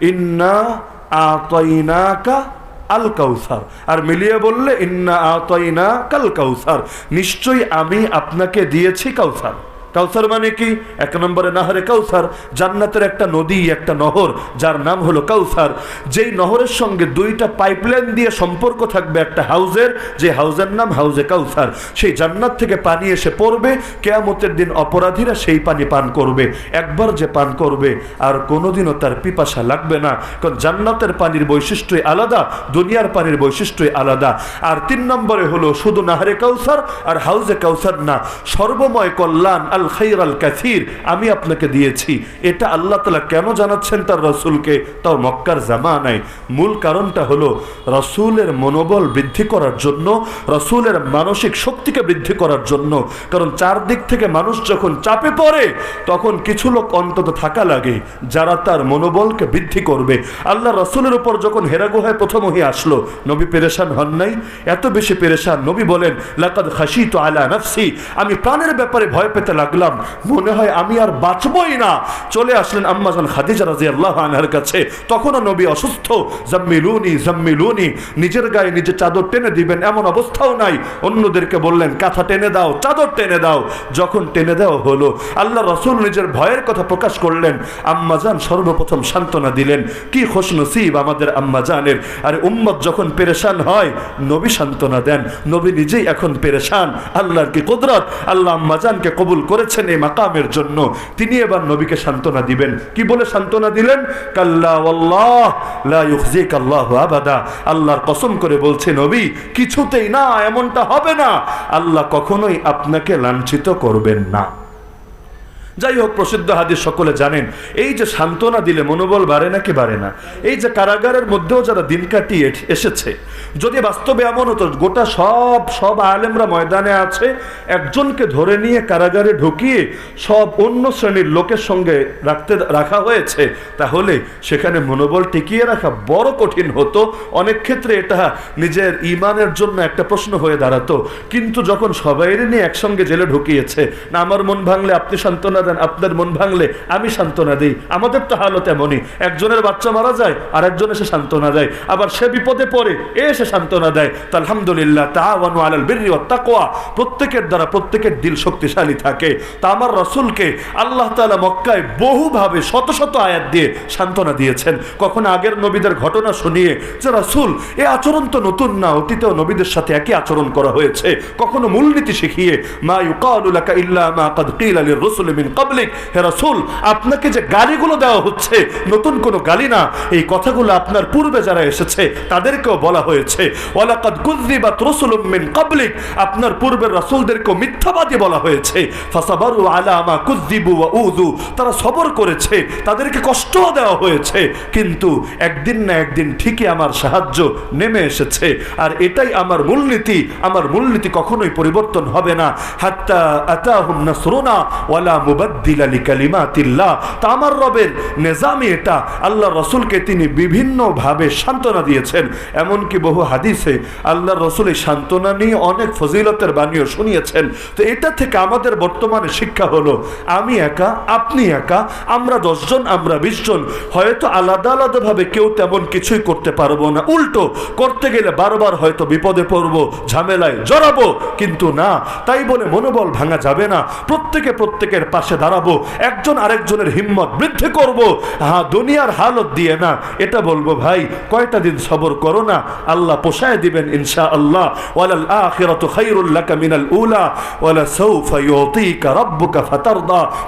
ইন্না আতাইনাকা আল কাউসার আর মিলিয়ে বললে, ইন্না আতাইনা কাল কাউসার নিশ্চয়ই আমি আপনাকে দিয়েছি কাউসার। কাউসার মানে কি? এক নম্বরে নাহরে কাউসার, জান্নাতের একটা নদী, একটা নহর, যার নাম হলো কাউসার। যেই নহরের সঙ্গে দুইটা পাইপলাইন দিয়ে সম্পর্ক থাকবে একটা হাউজের, যে হাউজের নাম হাউজে কাউসার। সেই জান্নাত থেকে পানি এসে পড়বে, কেয়ামতের দিন অপরাধীরা সেই পানি পান করবে, একবার যে পান করবে, আর কোনোদিনও তার পিপাসা লাগবে না। কারণ জান্নাতের পানির বৈশিষ্ট্যই আলাদা, দুনিয়ার পানির বৈশিষ্ট্যই আলাদা। আর তিন নম্বরে হলো শুধু নাহরে কাউসার, আর হাউজে কাউসার না। সর্বময় কল্যাণ আল খাইর আল কাসির, আমি আপনাকে দিয়েছি। এটা আল্লাহ তালা কেন জানাচ্ছেন তার রসুলকে? তাও মক্কার জামা নাই মূল কারণটা হলো, রসুলের মনোবল বৃদ্ধি করার জন্য, রসুলের মানসিক শক্তিকে বৃদ্ধি করার জন্য। কারণ চারদিক থেকে মানুষ যখন চাপে পড়ে, তখন কিছু লোক অন্তত থাকা লাগে, যারা তার মনোবলকে বৃদ্ধি করবে। আল্লাহ রসুলের উপর যখন হেরা গুহায় প্রথম হয়ে আসলো, নবী পেরেশান হন নাই। এত বেশি পেরেশান নবী বলেন, লাকাদ খাসি তো আলা নাফসি। আমি প্রাণের ব্যাপারে ভয় পেতে লাগলাম মনে হয় আমি আর বাঁচবই না। চলে আসলেন আম্মাজান খাদিজা রাজি আল্লাহ আনহার কাছে। তখনও নবী অসুস্থ। জাম্মিলুনি জাম্মিলুনি, নিজের গায়ে নিজে চাদর টেনে দিবেন, এমন অবস্থাও নাই। অন্যদেরকে বললেন, কাঁথা টেনে দাও, চাদর টেনে দাও। যখন টেনে দেওয়া হলো, আল্লাহ রসুল নিজের ভয়ের কথা প্রকাশ করলেন। আম্মাজান সর্বপ্রথম সান্ত্বনা দিলেন, কি খোশ নসিব আমাদের আম্মাজানের আরে উম্মত যখন পেরেশান হয়, নবী সান্ত্বনা দেন, নবী নিজেই এখন পেরেশান। আল্লাহর কি কুদরত? আল্লাহ আম্মাজানকে কবুল করেছেন এই মাকামের জন্য। তিনি এবার নবীকে সান্ত্বনা দিবেন। কি বলে সান্ত্বনা দিলেন? আবাদা। আল্লাহর কসম করে বলছে, নবী, কিছুতেই না, এমনটা হবে না। আল্লাহ কখনোই আপনাকে লাঞ্ছিত করবেন না। যাই হোক, প্রসিদ্ধ হাদিস সকলে জানেন। এই যে সান্ত্বনা দিলে মনোবল বাড়ে নাকি বাড়ে না? এই যে কারাগারের মধ্যেও যারা দিন কাটিয়ে এসেছে, যদি বাস্তবে এমন হতো, গোটা সব সব আলেমরা ময়দানে আছে, একজনকে ধরে নিয়ে কারাগারে ঢুকিয়ে সব অন্য শ্রেণির লোকের সঙ্গে রাখতে, রাখা হয়েছে, তাহলে সেখানে মনোবল টিকিয়ে রাখা বড় কঠিন হতো। অনেক ক্ষেত্রে এটা নিজের ইমানের জন্য একটা প্রশ্ন হয়ে দাঁড়াতো। কিন্তু যখন সবাই নিয়ে একসঙ্গে জেলে ঢুকিয়েছে, না আমার মন ভাঙলে আপনি সান্ত্বনা দেন আপনার মন ভাঙলে আমি সান্ত্বনা দিই। আমাদের তো হালত এমনই। একজনের বাচ্চা মারা যায় আর একজন এসে সান্ত্বনা দেয়। আবার সে বিপদে পড়ে, এ এসে সান্ত্বনা দেয়। তা আলহামদুলিল্লাহ, তাওয়ানু আলাল বিররি ওয়াত তাকওয়া। প্রত্যেকের দ্বারা প্রত্যেকের দিল শক্তিশালী থাকে। তা আমার রসুলকে আল্লাহ তাআলা মক্কায় বহুভাবে শত শত আয়াত দিয়ে সান্ত্বনা দিয়েছেন। কখন আগের নবীদের ঘটনা শুনিয়ে যে, রসুল, এ আচরণ তো নতুন না, অতীতেও নবীদের সাথে একই আচরণ করা হয়েছে। কখনো মূলনীতি শিখিয়ে, মা ইউকালু লাকা ইল্লা মা কাদ কিলা লির রাসূল মিন কাবলিক হে রাসূল, আপনাকে যে গালিগুলো দেওয়া হচ্ছে, নতুন কোনো গালি না, এই কথাগুলো আপনার পূর্বে যারা এসেছে, তাদেরকেও বলা হয়েছে। ওয়ালাকাদ কুযযিবাত রাসূলুম মিন কাবলিক আপনার পূর্বের রাসূলদেরকেও মিথ্যাবাদী বলা হয়েছে। ফাসাবারু আলা মা কুযযিবু ওয়া উযু, তারা সবর করেছে, তাদেরকে কষ্ট দেওয়া হয়েছে, কিন্তু একদিন না একদিন ঠিকই আমার সাহায্য নেমে এসেছে। আর এটাই আমার মূলনীতি আমার মূলনীতি কখনোই পরিবর্তন হবে না। হাত্তা আতাহুম নাসরুনা ওয়ালা রবের এটা। আল্লাহ রসুলকে তিনি সান্ত্বনা দিয়েছেন। এমনকি বহু হাদিসে আল্লাহ রসুল এই সান্ত্বনা নিয়ে অনেক ফজিলতের বাণীও শুনিয়েছেন। তো এটা থেকে আমাদের বর্তমানে শিক্ষা হলো, আমি একা, আপনি একা, আমরা দশজন, আমরা বিশজন, হয়তো আলাদা আলাদাভাবে কেউ তেমন কিছুই করতে পারব না। উল্টো, করতে গেলে বারবার হয়তো বিপদে পড়ব, ঝামেলায় জড়াবো, কিন্তু না, তাই বলে মনোবল ভাঙা যাবে না। প্রত্যেকে প্রত্যেকের পাশে দাঁড়াবো, একজন আরেকজনের হিম্মত বৃদ্ধি করব। হ্যাঁ দুনিয়ার হালত দিয়ে না। এটা বলব, ভাই, কয়টা দিন সবর করো না। আল্লাহ পোষায় দিবেন ইনশা আল্লাহ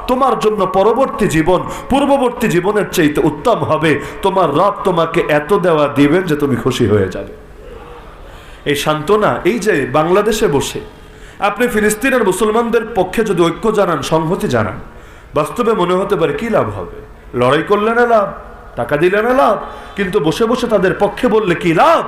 তোমার জন্য পরবর্তী জীবন, পূর্ববর্তী জীবনের চাইতে উত্তম হবে। তোমার রব তোমাকে এত দেওয়া দিবেন যে তুমি খুশি হয়ে যাবে। এই সান্ত্বনা, এই যে বাংলাদেশে বসে আপনি ফিলিস্তিন আর মুসলমানদের পক্ষে যদি ঐক্য জানান, সংহতি জানান, বাস্তবে মনে হতে পারে কি লাভ হবে? লড়াই করলে না লাভ, টাকা দিলে না লাভ, কিন্তু বসে বসে তাদের পক্ষে বললে কি লাভ?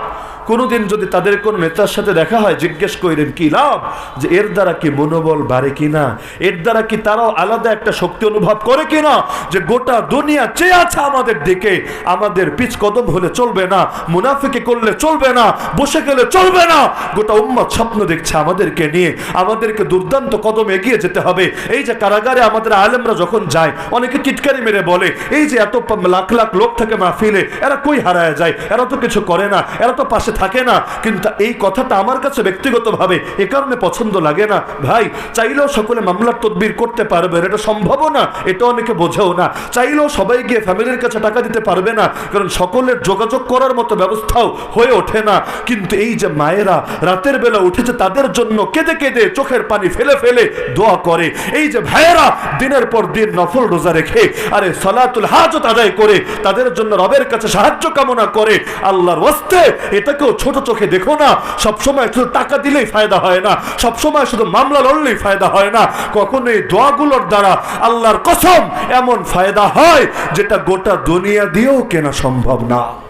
কোনোদিন যদি তাদের কোনো নেতার সাথে দেখা হয়, জিজ্ঞেস করেন কি লাভ? যে এর দ্বারা কি মনোবল বাড়ে কিনা? এর দ্বারা কি তারাও আলাদা একটা শক্তি অনুভব করে কিনা? যে গোটা দুনিয়া চেয়ে আছে আমাদের দিকে। আমাদের পিছ কদম হলে চলবে না, মুনাফিকে করলে চলবে না, বসে গেলে চলবে না। গোটা উম্মত স্বপ্ন দেখছে আমাদেরকে নিয়ে। আমাদেরকে দুর্দান্ত কদম এগিয়ে যেতে হবে। এই যে কারাগারে আমাদের আলেমরা যখন যায়, অনেকে টিটকারি মেরে বলে, এই যে এত লাখ লাখ লোক থাকে মাহফিলে, এরা কই হারায় যায়? এরা তো কিছু করে না, এরা তো পাশে থাকে না। কিন্তু এই কথাটা আমার কাছে ব্যক্তিগতভাবে এ কারণে পছন্দ লাগে না। ভাই, চাইলেও সকলে মামলার তদবির করতে পারবে এটা সম্ভব না, এটা অনেকে বোঝেও না। চাইলেও সবাই গিয়ে ফ্যামিলির কাছে টাকা দিতে পারবে না, কারণ সকলের যোগাযোগ করার মতো ব্যবস্থাও হয়ে ওঠে না। কিন্তু এই যে মায়েরা রাতের বেলা উঠেছে, তাদের জন্য কেঁদে কেঁদে চোখের পানি ফেলে ফেলে দোয়া করে। এই যে ভাইয়েরা দিনের পর দিন নফল রোজা রেখে, আরে সলাতুল হাজত আদায় করে, তাদের জন্য রবের কাছে সাহায্য কামনা করে, আল্লাহর ওয়াস্তে ছোট চোখে দেখো না। সবসময় শুধু টাকা দিলেই ফায়দা হয় না। সবসময় শুধু মামলা লড়লেই ফায়দা হয় না। কখনো এই দোয়াগুলোর দ্বারা আল্লাহর কসম এমন ফায়দা হয়, যেটা গোটা দুনিয়া দিয়েও কেনা সম্ভব না।